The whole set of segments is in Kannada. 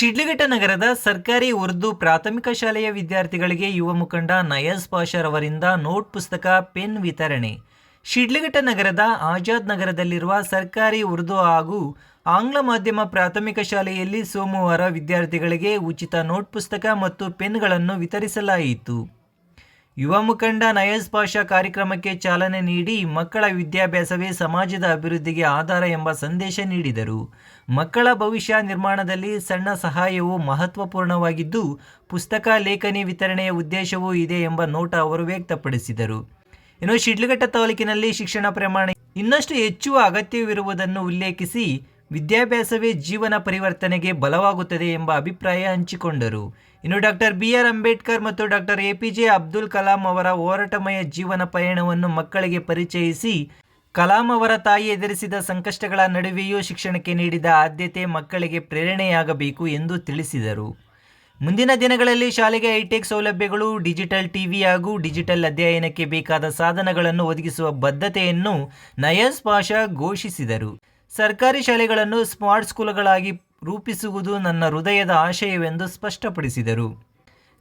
ಶಿಡ್ಲಘಟ್ಟ ನಗರದ ಸರ್ಕಾರಿ ಉರ್ದು ಪ್ರಾಥಮಿಕ ಶಾಲೆಯ ವಿದ್ಯಾರ್ಥಿಗಳಿಗೆ ಯುವ ಮುಖಂಡ ನಯಾಸ್ ಪಾಷರ್ ಅವರಿಂದ ನೋಟ್ ಪುಸ್ತಕ, ಪೆನ್ ವಿತರಣೆ. ಶಿಡ್ಲಘಟ್ಟ ನಗರದ ಆಜಾದ್ ನಗರದಲ್ಲಿರುವ ಸರ್ಕಾರಿ ಉರ್ದು ಹಾಗೂ ಆಂಗ್ಲ ಮಾಧ್ಯಮ ಪ್ರಾಥಮಿಕ ಶಾಲೆಯಲ್ಲಿ ಸೋಮವಾರ ವಿದ್ಯಾರ್ಥಿಗಳಿಗೆ ಉಚಿತ ನೋಟ್ ಪುಸ್ತಕ ಮತ್ತು ಪೆನ್ಗಳನ್ನು ವಿತರಿಸಲಾಯಿತು. ಯುವ ಮುಖಂಡ ನಯಸ್ ಪಾಷಾ ಕಾರ್ಯಕ್ರಮಕ್ಕೆ ಚಾಲನೆ ನೀಡಿ ಮಕ್ಕಳ ವಿದ್ಯಾಭ್ಯಾಸವೇ ಸಮಾಜದ ಅಭಿವೃದ್ಧಿಗೆ ಆಧಾರ ಎಂಬ ಸಂದೇಶ ನೀಡಿದರು. ಮಕ್ಕಳ ಭವಿಷ್ಯ ನಿರ್ಮಾಣದಲ್ಲಿ ಸಣ್ಣ ಸಹಾಯವು ಮಹತ್ವಪೂರ್ಣವಾಗಿದ್ದು, ಪುಸ್ತಕ ಲೇಖನಿ ವಿತರಣೆಯ ಉದ್ದೇಶವೂ ಇದೆ ಎಂಬ ನೋಟ ಅವರು ವ್ಯಕ್ತಪಡಿಸಿದರು. ಇನ್ನು ಶಿಡ್ಲಘಟ್ಟ ತಾಲೂಕಿನಲ್ಲಿ ಶಿಕ್ಷಣ ಪ್ರಮಾಣ ಇನ್ನಷ್ಟು ಹೆಚ್ಚುವ ಅಗತ್ಯವಿರುವುದನ್ನು ಉಲ್ಲೇಖಿಸಿ, ವಿದ್ಯಾಭ್ಯಾಸವೇ ಜೀವನ ಪರಿವರ್ತನೆಗೆ ಬಲವಾಗುತ್ತದೆ ಎಂಬ ಅಭಿಪ್ರಾಯ ಹಂಚಿಕೊಂಡರು. ಇನ್ನು ಡಾಕ್ಟರ್ ಬಿ ಆರ್ ಅಂಬೇಡ್ಕರ್ ಮತ್ತು doctor A P J Abdul Kalam ಅವರ ಹೋರಾಟಮಯ ಜೀವನ ಪಯಣವನ್ನು ಮಕ್ಕಳಿಗೆ ಪರಿಚಯಿಸಿ ಕಲಾಂ ಅವರ ತಾಯಿ ಎದುರಿಸಿದ ಸಂಕಷ್ಟಗಳ ನಡುವೆಯೂ ಶಿಕ್ಷಣಕ್ಕೆ ನೀಡಿದ ಆದ್ಯತೆ ಮಕ್ಕಳಿಗೆ ಪ್ರೇರಣೆಯಾಗಬೇಕು ಎಂದು ತಿಳಿಸಿದರು. ಮುಂದಿನ ದಿನಗಳಲ್ಲಿ ಶಾಲೆಗೆ ಹೈಟೆಕ್ ಸೌಲಭ್ಯಗಳು, ಡಿಜಿಟಲ್ ಟಿವಿ ಹಾಗೂ ಡಿಜಿಟಲ್ ಅಧ್ಯಯನಕ್ಕೆ ಬೇಕಾದ ಸಾಧನಗಳನ್ನು ಒದಗಿಸುವ ಬದ್ಧತೆಯನ್ನು ನಯಸ್ ಪಾಷಾ ಘೋಷಿಸಿದರು. ಸರ್ಕಾರಿ ಶಾಲೆಗಳನ್ನು ಸ್ಮಾರ್ಟ್ ಸ್ಕೂಲ್ಗಳಾಗಿ ರೂಪಿಸುವುದು ನನ್ನ ಹೃದಯದ ಆಶಯವೆಂದು ಸ್ಪಷ್ಟಪಡಿಸಿದರು.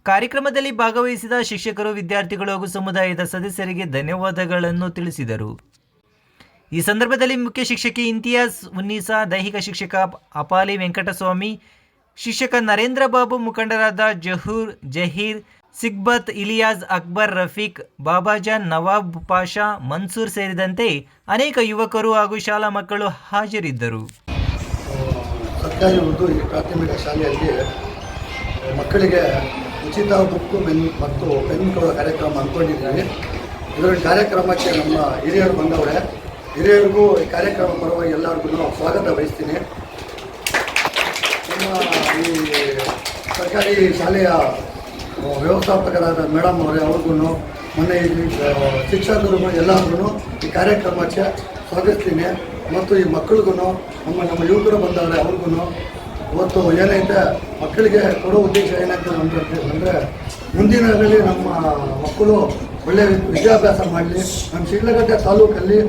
ಕಾರ್ಯಕ್ರಮದಲ್ಲಿ ಭಾಗವಹಿಸಿದ ಶಿಕ್ಷಕರು, ವಿದ್ಯಾರ್ಥಿಗಳು ಹಾಗೂ ಸಮುದಾಯದ ಸದಸ್ಯರಿಗೆ ಧನ್ಯವಾದಗಳನ್ನು ತಿಳಿಸಿದರು. ಈ ಸಂದರ್ಭದಲ್ಲಿ ಮುಖ್ಯ ಶಿಕ್ಷಕಿ ಇಂತಿಯಾಜ್ ಉನ್ನೀಸಾ, ದೈಹಿಕ ಶಿಕ್ಷಕ ಅಪಾಲಿ ವೆಂಕಟಸ್ವಾಮಿ, ಶಿಕ್ಷಕ ನರೇಂದ್ರ ಬಾಬು ಮುಖಂಡರಾದ ಜಹೂರ್ ಜಹೀರ್, ಸಿಗ್ಬತ್ ಇಲಿಯಾಜ್ ಅಕ್ಬರ್ ರಫೀಕ್, ಬಾಬಾಜಾನ್ ನವಾಬ್ ಪಾಷಾ, ಮನ್ಸೂರ್ ಸೇರಿದಂತೆ ಅನೇಕ ಯುವಕರು ಹಾಗೂ ಶಾಲಾ ಮಕ್ಕಳು ಹಾಜರಿದ್ದರು. ಸರ್ಕಾರಿ ಉರ್ದು ಈ ಪ್ರಾಥಮಿಕ ಶಾಲೆಯಲ್ಲಿ ಮಕ್ಕಳಿಗೆ ಉಚಿತ ಬುಕ್ಕು, ಪೆನ್ ಮತ್ತು ಪೆನ್ ಕೊಡುವ ಕಾರ್ಯಕ್ರಮ ಅಂದ್ಕೊಂಡಿದ್ದೀವಿ. ಇದರ ಕಾರ್ಯಕ್ರಮಕ್ಕೆ ನಮ್ಮ ಹಿರಿಯರು ಬಂದವರೆ. ಹಿರಿಯರಿಗೂ ಈ ಕಾರ್ಯಕ್ರಮ ಪರವಾಗಿ ಎಲ್ಲರಿಗೂ ಸ್ವಾಗತ ಬಯಸ್ತೀನಿ. ನಮ್ಮ ಈ ಸರ್ಕಾರಿ ಶಾಲೆಯ ವ್ಯವಸ್ಥಾಪಕರಾದ ಮೇಡಮ್ ಅವರೇ ಅವ್ರಿಗೂ ಮೊನ್ನೆ ಶಿಕ್ಷಕರು ಎಲ್ಲರಿಗೂ ಈ ಕಾರ್ಯಕ್ರಮಕ್ಕೆ ಸ್ವಾಗತಿಸ್ತೀನಿ. ಮತ್ತು ಈ ಮಕ್ಕಳಿಗೂ ನಮ್ಮ ನಮ್ಮ ಯುವಕರು ಬಂದವರೆ ಅವ್ರಿಗೂ ಇವತ್ತು ಏನೈತೆ ಮಕ್ಕಳಿಗೆ ಕೊಡೋ ಉದ್ದೇಶ ಏನಾಯ್ತು ಅಂತ ಅಂದರೆ ಮುಂದಿನ ದಿನಗಳಲ್ಲಿ ನಮ್ಮ ಮಕ್ಕಳು ಒಳ್ಳೆಯ ವಿದ್ಯಾಭ್ಯಾಸ ಮಾಡಲಿ. ನಮ್ಮ ಶಿಡ್ಲಘಟ್ಟ ತಾಲೂಕಲ್ಲಿ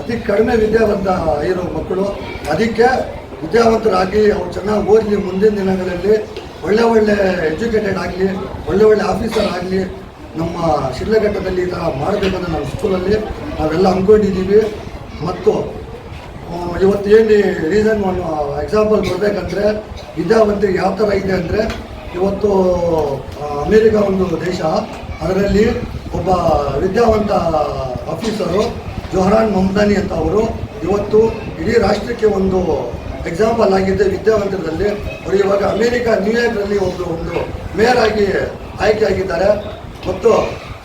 ಅತಿ ಕಡಿಮೆ ವಿದ್ಯಾವಂತ ಇರೋ ಮಕ್ಕಳು, ಅದಕ್ಕೆ ವಿದ್ಯಾವಂತರಾಗಿ ಅವ್ರು ಚೆನ್ನಾಗಿ ಓದಲಿ ಮುಂದಿನ ದಿನಗಳಲ್ಲಿ. ಒಳ್ಳೆ ಒಳ್ಳೆ ಎಜುಕೇಟೆಡ್ ಆಗಲಿ, ಒಳ್ಳೆ ಒಳ್ಳೆ ಆಫೀಸರ್ ಆಗಲಿ, ನಮ್ಮ ಶಿಡ್ಲಘಟ್ಟದಲ್ಲಿ ಈ ಥರ ಮಾಡಬೇಕಂತ ನಮ್ಮ ಸ್ಕೂಲಲ್ಲಿ ನಾವೆಲ್ಲ ಅಂದ್ಕೊಂಡಿದ್ದೀವಿ. ಮತ್ತು ಇವತ್ತು ಏನು ರೀಸನ್ ಒಂದು ಎಕ್ಸಾಂಪಲ್ ಕೊಡಬೇಕಂದ್ರೆ ವಿದ್ಯಾವಂತಿಗೆ ಯಾವ ಥರ ಇದೆ ಅಂದರೆ ಇವತ್ತು ಅಮೇರಿಕ ಒಂದು ದೇಶ, ಅದರಲ್ಲಿ ಒಬ್ಬ ವಿದ್ಯಾವಂತ ಆಫೀಸರು ಜೊಹರಾನ್ ಮಮ್ದಾನಿ ಅಂತ ಅವರು ಇವತ್ತು ಇಡೀ ರಾಷ್ಟ್ರಕ್ಕೆ ಒಂದು ಎಕ್ಸಾಂಪಲ್ ಆಗಿದೆ ವಿದ್ಯಾವಂತರದಲ್ಲಿ ಅವರು ಇವಾಗ ಅಮೇರಿಕ ನ್ಯೂಯಾರ್ಕ್ನಲ್ಲಿ ಒಂದು ಒಂದು ಮೇಯರ್ ಆಗಿ ಆಯ್ಕೆ ಆಗಿದ್ದಾರೆ. ಮತ್ತು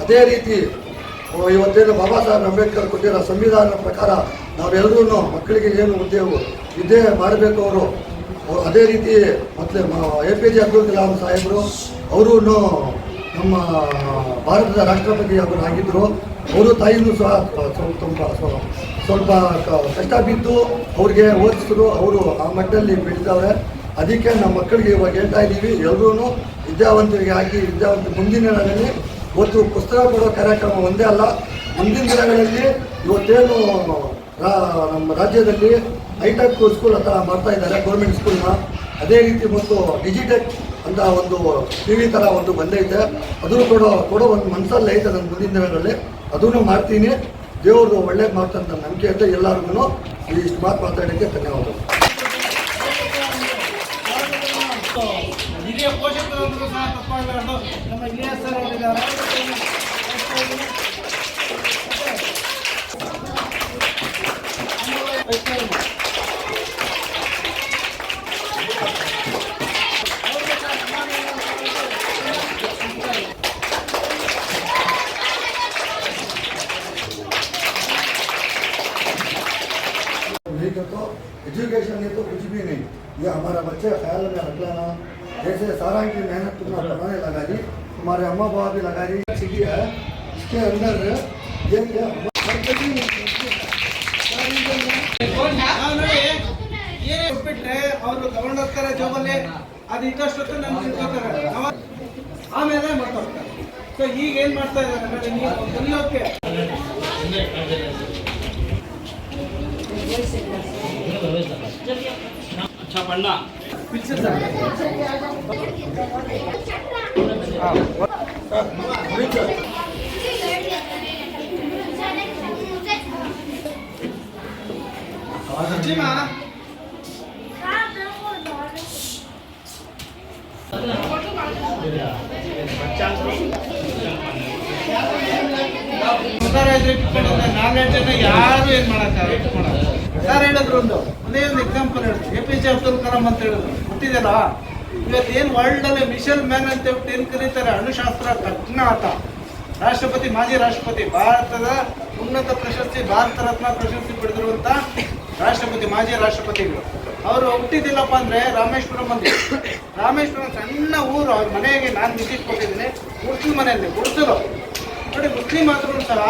ಅದೇ ರೀತಿ ಇವತ್ತೇನು ಬಾಬಾ ಸಾಹೇಬ್ ಅಂಬೇಡ್ಕರ್ ಕೊಟ್ಟಿರೋ ಸಂವಿಧಾನದ ಪ್ರಕಾರ ನಾವೆಲ್ಲರೂ ಮಕ್ಕಳಿಗೆ ಏನು ಉದ್ಯೋಗ ವಿದ್ಯೆ ಮಾಡಬೇಕು ಅವರು. ಅದೇ ರೀತಿ ಮತ್ತೆ A P J Abdul Kalam ಸಾಹೇಬರು ಅವರು ನಮ್ಮ ಭಾರತದ ರಾಷ್ಟ್ರಪತಿ ಅವರು ಆಗಿದ್ದರು ಅವರು ತಾಯಿನೂ ಸಹ ತುಂಬ ಸ್ವ- ಸ್ವಲ್ಪ ಕಷ್ಟ ಬಿದ್ದು ಅವ್ರಿಗೆ ಓದಿಸಿದ್ರು ಅವರು ಆ ಮಟ್ಟದಲ್ಲಿ ಬೆಳೀತಾವೆ ಅದಕ್ಕೆ ನಮ್ಮ ಮಕ್ಕಳಿಗೆ ಇವಾಗ ಹೇಳ್ತಾ ಇದ್ದೀವಿ ಎಲ್ಲರೂ ವಿದ್ಯಾವಂತರಿಗೆ ಆಗಿ ವಿದ್ಯಾವಂತ ಮುಂದಿನ ಇವತ್ತು ಪುಸ್ತಕ ಕೊಡೋ ಕಾರ್ಯಕ್ರಮ ಒಂದೇ ಅಲ್ಲ. ಮುಂದಿನ ದಿನಗಳಲ್ಲಿ ಇವತ್ತೇನು ನಮ್ಮ ರಾಜ್ಯದಲ್ಲಿ ಹೈಟೆಕ್ ಸ್ಕೂಲ್ ಅಂತ ಮಾಡ್ತಾ ಇದ್ದಾರೆ ಗೌರ್ಮೆಂಟ್ ಸ್ಕೂಲ್ನ ಅದೇ ರೀತಿ ಮತ್ತು ಡಿಜಿಟೆಕ್ ಅಂತ ಒಂದು ಟಿ ವಿ ಥರ ಒಂದು ಬಂದೈತೆ. ಅದನ್ನು ಕೊಡೋ ಕೊಡೋ ಒಂದು ಮನಸ್ಸಲ್ಲಿ ಐತೆ ನನ್ನ ಮುಂದಿನ ದಿನಗಳಲ್ಲಿ. ಅದನ್ನು ಮಾಡ್ತೀನಿ. ದೇವರು ಒಳ್ಳೇದು ಮಾಡ್ತಂತ ನಂಬಿಕೆ ಅಂತ ಎಲ್ಲರಿಗೂ ಇಷ್ಟು ಮಾತು ಮಾತಾಡೋಕ್ಕೆ ಧನ್ಯವಾದಗಳು. ಹಿರಿಯ ಪೋಷಕರಂದ್ರೂ ಸಹ ತಪ್ಪಾಗಲಾರ್ದು ನಮ್ಮ ಇಲಿಯಾಸ್ ಸರ್ ಅವರಿದ್ದಾರೆ नहीं तो एजुकेशन है तो कुछ भी नहीं ये हमारा बच्चे ख्याल में रख लेना जैसे सारा की मेहनत तुमने पढ़ाने लगा दी तुम्हारे अम्मा बाबा भी लगा रही सिटी है इसके अंदर ये क्या ನಾವು ನೋಡಿ ಏನೇ ಬಿಟ್ರೆ ಅವರು ತಗೊಂಡೋಗ್ತಾರೆ ಜಾಬಲ್ಲಿ ಅದು ಇದ್ದಷ್ಟೊತ್ತು ನಮ್ಗೆ ತಿಳ್ಕೊತಾರೆ ಅವ- ಆಮೇಲೆ ಮಾಡ್ತಾರೆ ಸೊ ಈಗ ಏನ್ ಮಾಡ್ತಾ ಇದ್ದಾರೆ ಅಂದ್ರೆ ನೀವು ಕಲಿಯೋಕೆ अच्छा पढ़ना ಸಚಿಮಾ ನಾಲೆಡ್ಜ್ ಅನ್ನ ಯಾರು ಏನ್ ಮಾಡಕ್ಕಾಗಲ್ಲ. ಸರ್ ಹೇಳಿದ್ರು ಒಂದು ಒಂದೇ ಒಂದು ಎಕ್ಸಾಂಪಲ್ ಹೇಳಿದ್ರು ಎ ಅಂತ ಹೇಳಿದ್ರು. ಹುಟ್ಟಿದಲ್ಲ ಇವತ್ತು ಏನು ವರ್ಲ್ಡ್ ಅಲ್ಲಿ ಮಿಷನ್ ಮ್ಯಾನ್ ಅಂತ ಹೇಳ್ಬಿಟ್ಟು ಏನ್ ಕರೀತಾರೆ? ಅಣುಶಾಸ್ತ್ರ ತಜ್ಞ ಆತ ರಾಷ್ಟ್ರಪತಿ, ಮಾಜಿ ರಾಷ್ಟ್ರಪತಿ, ಭಾರತದ ಉನ್ನತ ಪ್ರಶಸ್ತಿ, ಭಾರತ ರತ್ನ ಪ್ರಶಸ್ತಿ ಪಡೆದಿರುವಂತ ರಾಷ್ಟ್ರಪತಿ, ಮಾಜಿ ರಾಷ್ಟ್ರಪತಿಗಳು. ಅವರು ಹುಟ್ಟಿದಿಲ್ಲಪ್ಪ ಅಂದ್ರೆ ರಾಮೇಶ್ವರಂ ಅಂತ. ರಾಮೇಶ್ವರಂ ಸಣ್ಣ ಊರು, ಅವ್ರ ಮನೆಗೆ ನಾನು ವಿಸಿಟ್ ಕೊಟ್ಟಿದ್ದೀನಿ. ಮುಸ್ಲಿಂ ಮನೆಯಲ್ಲಿ, ಗುಡಿಸಲು. ನೋಡಿ, ಮುಸ್ಲಿಂ ಆದ್ರೂ ಸಹ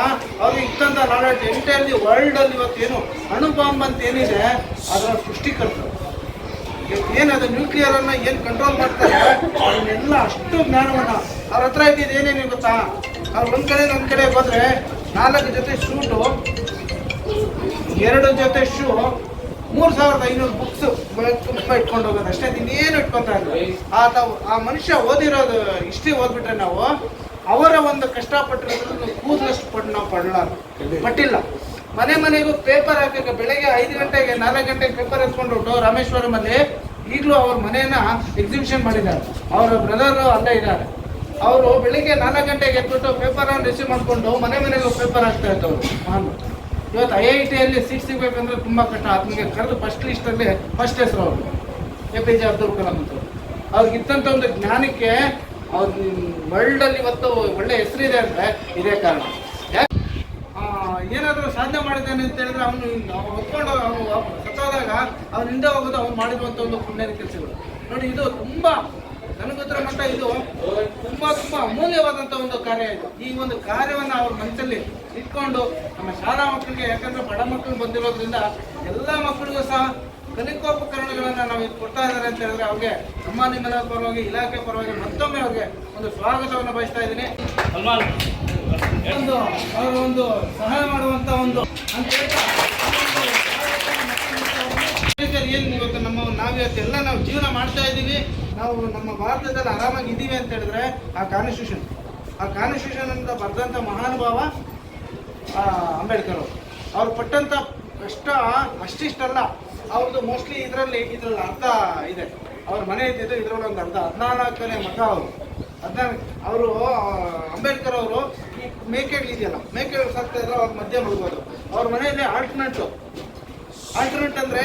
ಅವ್ರಿಗೆ ಇತ್ತಂತ ನಾಲೆಡ್ಜ್. ಎಂಟೈರ್ಲಿ ವರ್ಲ್ಡ್ ಅಲ್ಲಿ ಇವತ್ತೇನು ಅಣು ಬಾಂಬ್ ಅಂತ ಏನಿದೆ, ಅದರ ಸೃಷ್ಟಿಕರ್ತರು. ಏನದು ನ್ಯೂಕ್ಲಿಯರ್ ಅನ್ನ ಏನ್ ಕಂಟ್ರೋಲ್ ಮಾಡ್ತಾರೆ? ಅದನ್ನೆಲ್ಲ ಅಷ್ಟು ಜ್ಞಾನವನ್ನ. ಅವ್ರ ಹತ್ರ ಇದ್ದಿದ್ದು ಏನೇನು ಗೊತ್ತಾ? ಅವ್ರು ಒಂದ್ ಕಡೆ ಒಂದ್ ಕಡೆ ಹೋದ್ರೆ ನಾಲ್ಕು ಜೊತೆ ಶೂಟು ಎರಡು ಜೊತೆ ಶೂ ಮೂರ್ ಸಾವಿರದ ಐನೂರು ಬುಕ್ಸ್ ತುಂಬ ಇಟ್ಕೊಂಡು ಹೋಗೋದು. ಅಷ್ಟೇ ಇನ್ನೇನು ಇಟ್ಕೊಂತ ಆತ ಆ ಮನುಷ್ಯ ಓದಿರೋದು ಹಿಸ್ಟ್ರಿ ಓದ್ಬಿಟ್ರೆ ನಾವು ಅವರ ಒಂದು ಕಷ್ಟಪಟ್ಟಿರೋದನ್ನು ಕೂದಲಷ್ಟು ಪಡ್ ನಾವು ಪಡಲಾರ ಪಟ್ಟಿಲ್ಲ. ಮನೆ ಮನೆಗೂ ಪೇಪರ್ ಹಾಕಕ್ಕೆ ಬೆಳಗ್ಗೆ ಐದು ಗಂಟೆಗೆ ನಾಲ್ಕು ಗಂಟೆಗೆ ಪೇಪರ್ ಎತ್ಕೊಂಡು ರಾಮೇಶ್ವರಂ ಅಲ್ಲಿ ಈಗಲೂ ಅವ್ರ ಮನೆಯನ್ನ ಎಕ್ಸಿಬಿಷನ್ ಮಾಡಿದ್ದಾರೆ. ಅವರ ಬ್ರದರ್ ಅಲ್ಲೇ ಇದ್ದಾರೆ. ಅವರು ಬೆಳಿಗ್ಗೆ ನಾಲ್ಕು ಗಂಟೆಗೆ ಎದ್ಬಿಟ್ಟು ಪೇಪರ್ ರಿಸೀವ್ ಮಾಡಿಕೊಂಡು ಮನೆ ಮನೆಗೂ ಪೇಪರ್ ಹಾಕ್ತಾ ಇದ್ದವರು. ನಾನು. ಇವತ್ತು ಐ ಐ ಟಿಯಲ್ಲಿ ಸೀಟ್ ಸಿಗ್ಬೇಕಂದ್ರೆ ತುಂಬ ಕಷ್ಟ. ಆತನಿಗೆ ಕರೆದು ಫಸ್ಟ್ ಲಿಸ್ಟಲ್ಲಿ ಫಸ್ಟ್ ಹೆಸರು ಅವರು. A P J Abdul Kalam ಅಂತ. ಅವ್ರಿಗೆ ಇದ್ದಂಥ ಒಂದು ಜ್ಞಾನಕ್ಕೆ ಅವ್ರ ವರ್ಲ್ಡ್ ಅಲ್ಲಿ ಇವತ್ತು ಒಳ್ಳೆ ಹೆಸರಿದೆ ಅಂದ್ರೆ ಇದೇ ಕಾರಣ. ಏನಾದರೂ ಸಾಧನೆ ಮಾಡಿದ್ದಾನೆ ಅಂತ ಹೇಳಿದ್ರೆ ಅವನು ಒಪ್ಕೊಂಡು ಅವನು ಸತ್ತೋದಾಗ ಅವ್ನ ಹಿಂದೆ ಹೋಗೋದು ಅವ್ನು ಮಾಡಿರುವಂಥ ಒಂದು ಪುಣ್ಯದ ಕೆಲಸಗಳು. ನೋಡಿ, ಇದು ತುಂಬಾ, ನನಗೆ ಗೊತ್ತಿರೋ ಮಟ್ಟ ಇದು ತುಂಬಾ ತುಂಬಾ ಅಮೂಲ್ಯವಾದಂಥ ಒಂದು ಕಾರ್ಯ ಇದು. ಈ ಒಂದು ಕಾರ್ಯವನ್ನ ಅವ್ರ ಮನಸ್ಸಲ್ಲಿ ಇಟ್ಕೊಂಡು ನಮ್ಮ ಶಾಲಾ ಮಕ್ಕಳಿಗೆ, ಯಾಕಂದ್ರೆ ಬಡ ಮಕ್ಕಳು ಬಂದಿರೋದ್ರಿಂದ ಎಲ್ಲ ಮಕ್ಕಳಿಗೂ ಸಹ ಕಲಿಕೋಪಕರಣಗಳನ್ನ ನಾವು ಇದು ಕೊಡ್ತಾ ಇದ್ದಾರೆ ಅಂತ ಹೇಳಿದ್ರೆ ಅವ್ರಿಗೆ ನಮ್ಮ ಪರವಾಗಿ, ಇಲಾಖೆ ಪರವಾಗಿ ಮತ್ತೊಮ್ಮೆ ಅವ್ರಿಗೆ ಒಂದು ಸ್ವಾಗತವನ್ನು ಬಯಸ್ತಾ ಇದ್ದೀನಿ. ಒಂದು, ಅವರ ಒಂದು ಸಹಾಯ ಮಾಡುವಂತ ಒಂದು ಅಂತ ಇವತ್ತು ನಮ್ಮ ನಾವು ಇವತ್ತೆಲ್ಲ ನಾವು ಜೀವನ ಮಾಡ್ತಾ ಇದ್ದೀವಿ. ನಾವು ನಮ್ಮ ಭಾರತದಲ್ಲಿ ಆರಾಮಾಗಿ ಇದ್ದೀವಿ ಅಂತ ಹೇಳಿದ್ರೆ ಆ ಕಾನ್ಸ್ಟಿಟ್ಯೂಷನ್ ಆ ಕಾನ್ಸ್ಟಿಟ್ಯೂಷನ್ ಅಂತ ಬರೆದಂಥ ಮಹಾನುಭಾವ ಅಂಬೇಡ್ಕರ್ ಅವರು. ಅವ್ರು ಪಟ್ಟಂಥ ಕಷ್ಟ, ಅಷ್ಟಿಷ್ಟಲ್ಲ. ಅವ್ರದ್ದು ಮೋಸ್ಟ್ಲಿ ಇದರಲ್ಲಿ ಇದರಲ್ಲಿ ಅರ್ಧ ಇದೆ. ಅವ್ರ ಮನೆ ಇದ್ದಿದ್ದು ಇದರಲ್ಲಿ ಒಂದು ಅರ್ಧ. ಹದಿನಾಲ್ಕನೇ ಮಗ ಅವರು. ಹದಿನಾಲ್ಕು, ಅವರು ಅಂಬೇಡ್ಕರ್ ಅವರು ಈ ಮೇಕೆಗಳು ಇದೆಯಲ್ಲ, ಮೇಕೆ ಸಾಕ್ತಾ ಇದ್ರೆ ಅವ್ರ ಮಧ್ಯೆ ಮಲ್ಬೋದು ಅವ್ರ ಮನೆಯಲ್ಲಿ ಆಲ್ಟರ್ನೇಟು ಆಲ್ಟರ್ನೇಟ್ ಅಂದ್ರೆ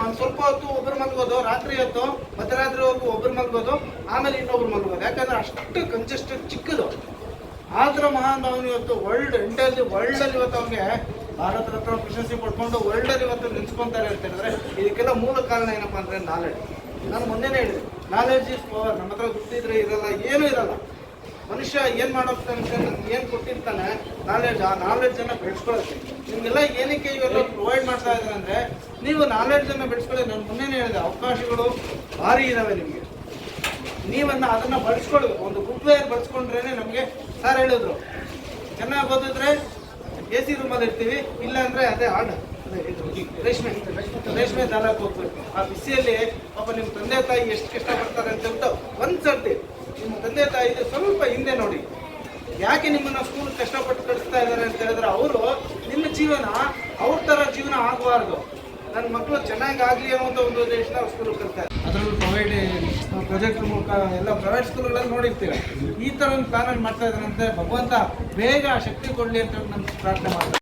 ಒಂದು ಸ್ವಲ್ಪ ಹೊತ್ತು ಒಬ್ಬರು ಮಲಗೋದು, ರಾತ್ರಿ ಹೊತ್ತು ಮಧ್ಯರಾತ್ರಿವರೆಗೂ ಒಬ್ಬರು ಮಲಗೋದು, ಆಮೇಲೆ ಇನ್ನೊಬ್ರು ಮಲಗೋದು. ಯಾಕಂದ್ರೆ ಅಷ್ಟು ಕಂಜೆಸ್ಟ್ ಚಿಕ್ಕದು. ಆದ್ರ ಮಹಾನ್ ಇವತ್ತು ವರ್ಲ್ಡ್ ಇಂಡಿಯಲ್ಲಿ ವರ್ಲ್ಡ್ ಅಲ್ಲಿ ಇವತ್ತು ಅವ್ನಿಗೆ ಭಾರತ ರತ್ನ ಪ್ರಶಸ್ತಿ ಪಡ್ಕೊಂಡು ವರ್ಲ್ಡ್ ಅಲ್ಲಿ ಇವತ್ತು ನಿಂತ್ಕೊಂತಾರೆ ಅಂತ ಹೇಳಿದ್ರೆ ಇದಕ್ಕೆಲ್ಲ ಮೂಲ ಕಾರಣ ಏನಪ್ಪಾ ಅಂದ್ರೆ ನಾಲೆಡ್ಜ್ ನಾನು ಮೊನ್ನೆನೇ ಹೇಳಿದೆ ನಾಲೆಡ್ಜ್ ಇಸ್ ಪವರ್ ನಮ್ಮ ಹತ್ರ ದುಡ್ಡಿದ್ರೆ ಇರಲ್ಲ, ಏನೂ ಇರಲ್ಲ. ಮನುಷ್ಯ ಏನ್ ಮಾಡೋದು ಏನು ಕೊಟ್ಟಿರ್ತಾನೆ ನಾಲೆಡ್ಜ್ ಆ ನಾಲೆಡ್ಜ್ ಅನ್ನ ಬೆಳೆಸ್ಕೊಳ್ಳೋಕೆ ನಿಮ್ಗೆಲ್ಲ ಏನಕ್ಕೆ ಇವೆಲ್ಲ ಪ್ರೊವೈಡ್ ಮಾಡ್ತಾ ಇದ್ದಾರೆ ಅಂದ್ರೆ, ನೀವು ನಾಲೆಡ್ಜ್ ಅನ್ನ ಬೆಳೆಸ್ಕೊಳ್ಳಿ, ನಾನು ಮುಂದೆ ಹೇಳಿದೆ, ಅವಕಾಶಗಳು ಭಾರಿ ಇದಾವೆ ನಿಮ್ಗೆ. ನೀವನ್ನ ಅದನ್ನ ಬಳಸ್ಕೊಳ್ಬೇಕು ಒಂದು ಗುಡ್ ವೇರ್ ಬಳಸ್ಕೊಂಡ್ರೇನೆ ನಮಗೆ ಸರ್ ಹೇಳಿದ್ರು. ಚೆನ್ನಾಗಿ ಓದಿದ್ರೆ ಎ ಸಿ ರೂಮಲ್ಲಿ ಇರ್ತೀವಿ, ಇಲ್ಲ ಅಂದ್ರೆ ಅದೇ ಹಾಡ್ ರೇಷ್ಮೆ ರೇಷ್ಮೆ ದಾರಕ್ಕೆ ಹೋಗ್ಬೇಕು. ಆ ಬಿಸಿಯಲ್ಲಿ ಪಾಪ ನಿಮ್ಮ ತಂದೆ ತಾಯಿ ಎಷ್ಟು ಕಷ್ಟಪಡ್ತಾರೆ ಅಂತ ಹೇಳ್ಬಿಟ್ಟು ಒಂದ್ ಸರ್ತಿ ನಿಮ್ಮ ತಂದೆ ತಾಯಿಗೆ ಸ್ವಲ್ಪ ಹಿಂದೆ ನೋಡಿ. ಯಾಕೆ ನಿಮ್ಮನ್ನ ಸ್ಕೂಲ್ ಕಷ್ಟಪಟ್ಟು ಕಳಿಸ್ತಾ ಇದ್ದಾರೆ ಅಂತ ಹೇಳಿದ್ರೆ ಅವರು ನಿಮ್ಮ ಜೀವನ ಅವ್ರ ತರ ಜೀವನ ಆಗಬಾರ್ದು. ನನ್ನ ಮಕ್ಕಳು ಚೆನ್ನಾಗಿ ಆಗಲಿ ಅನ್ನೋ ಒಂದು ಉದ್ದೇಶನ ಸ್ಕೂಲ್ ಕಲ್ತಾರೆ ಅದರಲ್ಲೂ ಪ್ರೈವೇಟ್ ಪ್ರಾಜೆಕ್ಟ್ ಮೂಲಕ ಎಲ್ಲ ಪ್ರೈವೇಟ್ ಸ್ಕೂಲ್ಗಳಲ್ಲಿ ನೋಡಿರ್ತೀರ ಈ ಥರ ಒಂದು ಪ್ಲಾನ್ ಮಾಡ್ತಾ ಅಂತ ಭಗವಂತ ಬೇಗ ಶಕ್ತಿ ಕೊಡಲಿ ಅಂತ ನಾನು ಪ್ರಾರ್ಥನೆ ಮಾಡ್ತೀನಿ